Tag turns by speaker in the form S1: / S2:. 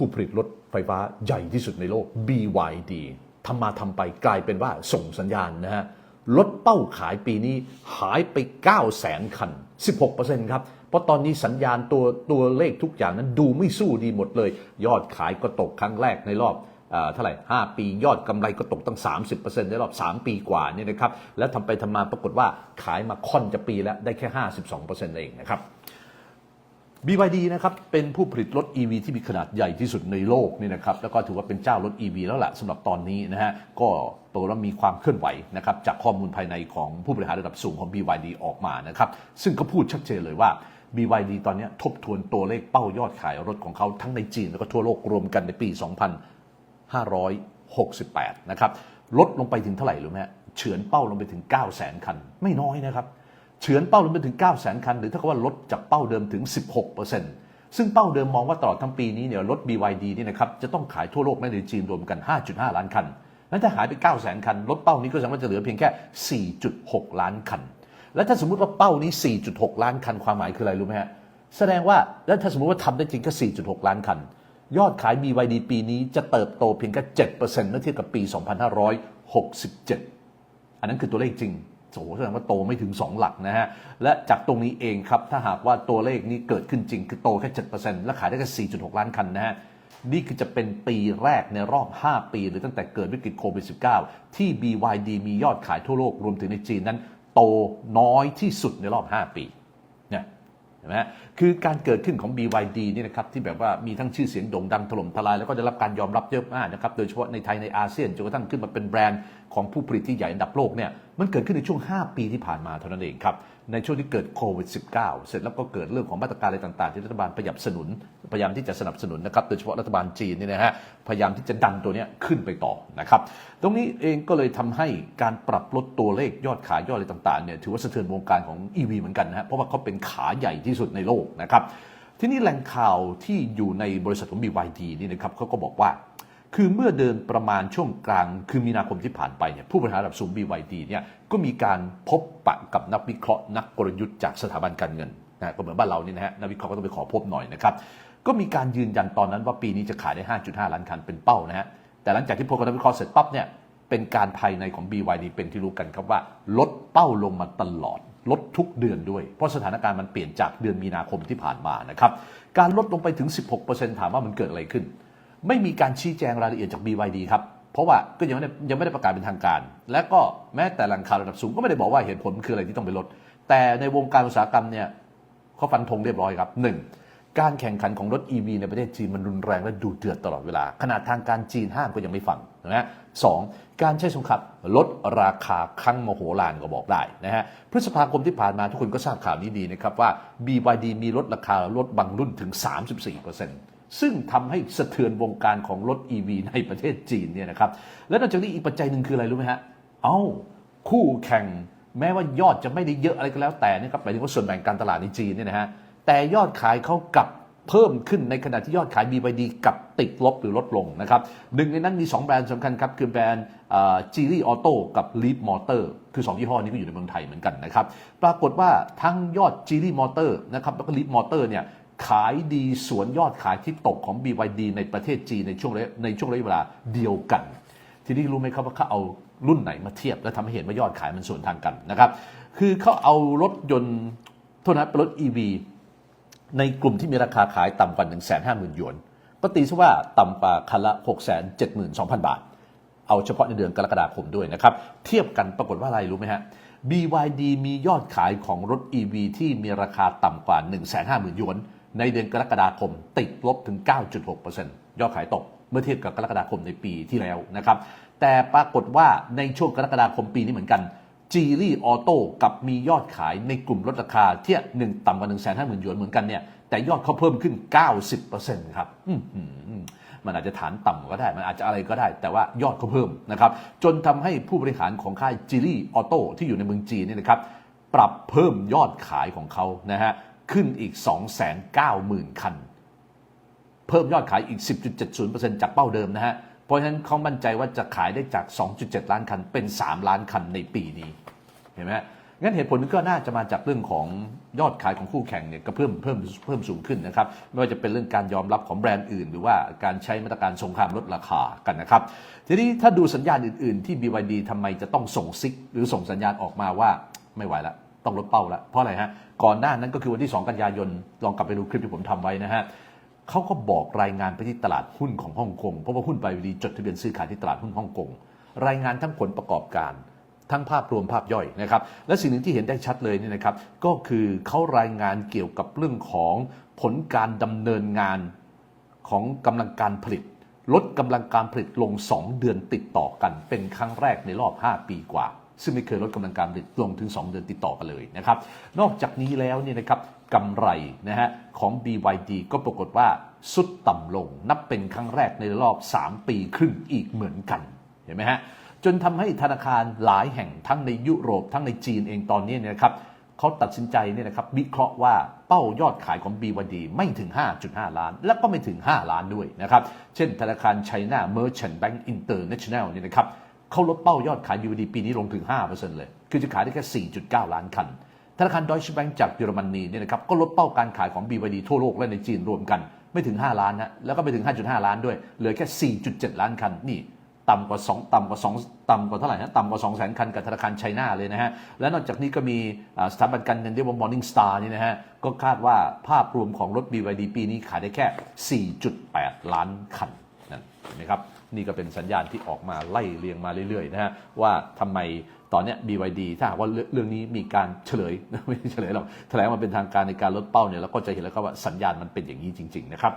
S1: ผู้ผลิตรถไฟฟ้าใหญ่ที่สุดในโลก BYD ทำมาทำไปกลายเป็นว่าส่งสัญญาณนะฮะลดเป้าขายปีนี้หายไป 9 0 0 0 0 0 คัน 16%ครับ เพราะตอนนี้สัญญาณตัวตัวเลขทุกอย่างนั้นดูไม่สู้ดีหมดเลย ยอดขายก็ตกครั้งแรกในรอบเอ่อเท่าไหร่ 5 ปียอดกำไรก็ตกตั้ง 30%ในรอบ 3 ปีกว่านี่นะครับ แล้วทำไปทำมาปรากฏว่าขายมาค่อนจะปีแล้วได้แค่ 52%เองนะครับ BYD นะครับเป็นผู้ผลิตรถ EV ที่มีขนาดใหญ่ที่สุดในโลกนี่นะครับแล้วก็ถือว่าเป็นเจ้ารถ EV แล้วล่ะสำหรับตอนนี้นะฮะก็ตัวแล้วมีความเคลื่อนไหวนะครับจากข้อมูลภายในของผู้บริหารระดับสูงของ BYD ออกมานะครับซึ่งก็พูดชัดเจนเลยว่า BYD ตอนนี้ทบทวนตัวเลขเป้ายอดขายรถของเขาทั้งในจีนแล้วก็ทั่วโลกรวมกันในปี 2568 นะครับลดลงไปถึงเท่าไหร่รู้ไหมเฉือนเป้าลงไปถึง 9 0 0 0 0 0 คัน ไม่น้อยนะครับ เฉือนเป้าลงไปถึง 9 0 0 0 0 คัน หรือถ้ากิดว่าลดจากเป้าเดิมถึง 16%ซึ่งเป้าเดิมมองว่าตลอดทั้งปีนี้เนี่ยรถ BYD นี่นะครับจะต้องขายทั่วโลกและในจีนรวมกัน 5.5 ล้านคัน นั้นถ้าหายไป 9 0 0 0 0 คัน ลดเป้านี้ก็แสดงว่าจะเหลือเพียงแค่ 4.6 ล้านคัน แล้วถ้าสมมุติว่าเป้านี้ 4.6 ล้านคันความหมายคืออะไรรู้ไหมฮะ แสดงว่าแล้วถ้าสมมติว่าทำได้จริงก็ 4.6 ล้านคัน ยอดขาย BYD ปีนี้จะเติบโตเพียงแค่7%เมื่อเทียบกับปี 2567 อันนั้นคือตัวเลขจริง โอ้แสดงว่าโตไม่ถึง 2 หลักนะฮะ และจากตรงนี้เองครับ ถ้าหากว่าตัวเลขนี้เกิดขึ้นจริง คือโตแค่ 7%และขายได้แค่ 4.6 ล้านคันนะฮะ นี่คือจะเป็นปีแรกในรอบ 5 ปี หรือตั้งแต่เกิดวิกฤตโควิด -19 ที่ BYD มียอดขายทั่วโลกรวมถึงในจีนนั้น โตน้อยที่สุดในรอบ 5 ปีเนี่ย เห็นไหมคือการเกิดขึ้นของ BYD นี่นะครับที่แบบว่ามีทั้งชื่อเสียงโด่งดังถล่มทลาย แล้วก็ได้รับการยอมรับเยอะมากนะครับโดยเฉพาะในไทยในอาเซียนจนกระทั่งขึ้นมาเป็นแบรนด์ของผู้ผลิตที่ใหญ่อันดับโลกเนี่ยมันเกิดขึ้นในช่วง 5 ปีที่ผ่านมาเท่านั้นเองครับ ในช่วงที่เกิดโควิด -19 เสร็จแล้วก็เกิดเรื่องของมาตรการอะไรต่างๆ ที่รัฐบาลพยายามสนุน พยายามที่จะสนับสนุนนะครับโดยเฉพาะรัฐบาลจีนนี่นะฮะพยายามที่จะดันตัวเนี้ยขึ้นไปต่อนะครับตรงนี้เองก็เลยทำให้การปรับลดตัวเลขยอดขายยอดอะไรต่างๆเนี่ยถือว่าสะเทือนวงการของ EV เหมือนกันนะฮะเพราะว่าเขาเป็นขาใหญ่ที่สุดในโลกนะครับทีนี้แหล่งข่าวที่อยู่ในบริษัทของ BYD นี่นะครับเขาก็บอกว่า คือเมื่อเดินประมาณช่วงกลาง คือมีนาคมที่ผ่านไปเนี่ยผู้บริหารระดับสูง BYD เนี่ยก็มีการพบปะกับนักวิเคราะห์นักกลยุทธ์จากสถาบันการเงินนะก็เหมือนบ้านเรานี่นะฮะนักวิเคราะห์ก็ต้องไปขอพบหน่อยนะครับก็มีการยืนยันตอนนั้นว่าปีนี้จะขายได้ 5.5 ล้านคันเป็นเป้านะฮะแต่หลังจากที่พบกับนักวิเคราะห์เสร็จปั๊บเนี่ยเป็นการภายในของ BYD เป็นที่รู้กันครับว่าลดเป้าลงมาตลอดลดทุกเดือนด้วย เพราะสถานการณ์มันเปลี่ยนจากเดือนมีนาคมที่ผ่านมานะครับการลดลงไปถึง 16%ถามว่ามันเกิดอะไรขึ้น ไม่มีการชี้แจงรายละเอียดจาก BYD ครับ เพราะว่าก็ยังไม่ได้ยังไม่ได้ประกาศเป็นทางการ และก็แม้แต่หล่งข่าวระดับสูงก็ไม่ได้บอกว่าเหตุผลคืออะไรที่ต้องไปลด แต่ในวงการอุตสาหกรรมเนี่ยเขาฟันธงเรียบร้อยครับหนึ่งการแข่งขันของรถ EV ในประเทศจีนมันรุนแรงและดูเดือดตลอดเวลา ขนาดทางการจีนห้ามก็ยังไม่ฟังนะสองการใช้สงครามลดราคาครั้งมโหฬารก็บอกได้นะฮะพฤษภาคมที่ผ่านมาทุกคนก็ทราบข่าวนี้ดีนะครับว่า BYD มีลดราคารถบางรุ่นถึง 34% ซึ่งทำให้สะเทือนวงการของรถ EV ในประเทศจีนเนี่ยนะครับและนอกจากนี้อีกปัจจัยหนึ่งคืออะไรรู้ไหมฮะเอ้าคู่แข่งแม้ว่ายอดจะไม่ได้เยอะอะไรก็แล้วแต่นะครับหมายถึงว่าส่วนแบ่งการตลาดในจีนเนี่ยนะฮะแต่ยอดขายเขากลับเพิ่มขึ้นในขณะที่ยอดขาย BYD กับติดลบหรือลดลงนะครับหนึ่งในนั้นมี 2 แบรนด์สำคัญครับ คือแบรนด์จีรี่ออโต้กับ Leap Motor คือ 2 ยี่ห้อนี้ก็อยู่ในเมืองไทยเหมือนกันนะครับ ปรากฏว่าทั้งยอด g ีรี่มอเตอร์นะครับแล้วก็ Leap Motor เนี่ย ขายดีสวนยอดขายที่ตกของ BYD ในประเทศจีนในช่วงในช่วงระยะเวลาเดียวกัน ทีนี้รู้ไหมครับว่าเขาเอารุ่นไหนมาเทียบ แล้วทำให้เห็นว่ายอดขายมันสวนทางกันนะครับ คือเขาเอารถยนต์โทษนะเป็นรถ EV ในกลุ่มที่มีราคาขายต่ำกว่า 1 5 0 0 0 0หยวนก็ตีซะว่าต่ำกว่าคันละ6 7 2 0 0 0 บาท เอาเฉพาะในเดือนกรกฎาคมด้วยนะครับ เทียบกันปรากฏว่าอะไรรู้ไหมฮะ BYD มียอดขายของรถ EV ที่มีราคาต่ำกว่า 1 5 0 0 0 0หยวน ในเดือนกรกฎาคมติดลบถึง 9.6%ยอดขายตกเมื่อเทียบกับกรกฎาคมในปีที่แล้วนะครับ แต่ปรากฏว่าในช่วงกรกฎาคมปีนี้เหมือนกันจีรี่ออโต้กับมียอดขายในกลุ่มลดราคาเที่ยหนึ่งต่ำกว่า1 5 0 0 0 0หยวนเหมือนกันเนี่ยแต่ยอดเขาเพิ่มขึ้น 90%ครับอืมันอาจจะฐานต่ำก็ได้ มันอาจจะอะไรก็ได้ แต่ว่ายอดเขาเพิ่มนะครับจนทำให้ผู้บริหารของค่ายจีรี่ออโต้ที่อยู่ในเมืองจีนเนี่ยนะครับปรับเพิ่มยอดขายของเขานะฮะ ขึ้นอีก 290,000 คัน เพิ่มยอดขายอีก 10.70%จากเป้าเดิมนะฮะ เพราะฉะนั้นเขามั่นใจว่าจะขายได้จาก 2.7 ล้านคันเป็น 3 ล้านคันในปีนี้ เห็นไหมงั้นเหตุผลก็น่าจะมาจากเรื่องของยอดขายของคู่แข่งเนี่ยก็เพิ่มเพิ่มเพิ่มสูงขึ้นนะครับ ไม่ว่าจะเป็นเรื่องการยอมรับของแบรนด์อื่น หรือว่าการใช้มาตรการสงครามลดราคากันนะครับ ทีนี้ถ้าดูสัญญาณอื่น ๆ ที่ BYD ทำไมจะต้องส่งซิก หรือส่งสัญญาณออกมาว่าไม่ไหวแล้ว ต้องลดเป้าแล้วเพราะอะไรฮะก่อนหน้านั้นก็คือวันที่ 2 กันยายนลองกลับไปดูคลิปที่ผมทำไว้นะฮะเขาก็บอกรายงานไปที่ตลาดหุ้นของฮ่องกงเพราะว่าหุ้น BYD จดทะเบียนซื้อขายที่ตลาดหุ้นฮ่องกงรายงานทั้งผลประกอบการทั้งภาพรวมภาพย่อยนะครับ และสิ่งหนึ่งที่เห็นได้ชัดเลยเนี่ยนะครับ ก็คือเขารายงานเกี่ยวกับเรื่องของผลการดำเนินงานของกำลังการผลิต ลดกำลังการผลิตลง 2 เดือนติดต่อกัน เป็นครั้งแรกในรอบ 5 ปีกว่า ซึ่งไม่เคยลดกำลังการผลิตลงถึง 2 เดือนติดต่อกันเลยนะครับ นอกจากนี้แล้วเนี่ยนะครับกำไรนะฮะของ BYD ก็ปรากฏว่าสุดต่ำลง นับเป็นครั้งแรกในรอบ 3 ปีครึ่งอีกเหมือนกัน เห็นไหมฮะจนทำให้ธนาคารหลายแห่งทั้งในยุโรป ทั้งในจีนเองตอนนี้เนี่ยนะครับเขาตัดสินใจเนี่ยนะครับวิเคราะห์ว่าเป้ายอดขายของ BYD ไม่ถึง 5.5 ล้าน และก็ไม่ถึง 5 ล้านด้วยนะครับ เช่นธนาคาร China Merchant Bank International เนี่ยนะครับ เขาลดเป้ายอดขาย BYD ปีนี้ลงถึง 5%เลย คือจะขายได้แค่ 4.9 ล้านคัน ธนาคาร Deutsche Bank จากเยอรมนีเนี่ยนะครับก็ลดเป้าการขายของ BYD ทั่วโลกและในจีนรวมกันไม่ถึง 5 ล้านนะแล้วก็ไม่ถึง 5.5 ล้านด้วย เหลือแค่ 4.7 ล้านคันนี่ต่ำกว่า 2 ต่ำกว่า 2 ต่ำกว่าเท่าไหร่นะต่ำกว่า2แสนคันกับธนาคารไชน่าเลยนะฮะ และนอกจากนี้ก็มีสถาบันการเงินเรียกว่า Morning Star นี่นะฮะ ก็คาดว่าภาพรวมของรถ BYD ปีนี้ขายได้แค่ 4.8 ล้านคัน นั่นเห็นไหมครับนี่ก็เป็นสัญญาณที่ออกมาไล่เรียงมาเรื่อยๆนะฮะว่าทำไมตอนเนี้ย BYD ถ้าหากว่าเรื่องนี้มีการเฉลยไม่เฉลยหรอกแถลงมาเป็นทางการในการลดเป้าเนี่ยเราก็จะเห็นแล้วครับว่าสัญญาณมันเป็นอย่างนี้จริง ๆ นะครับ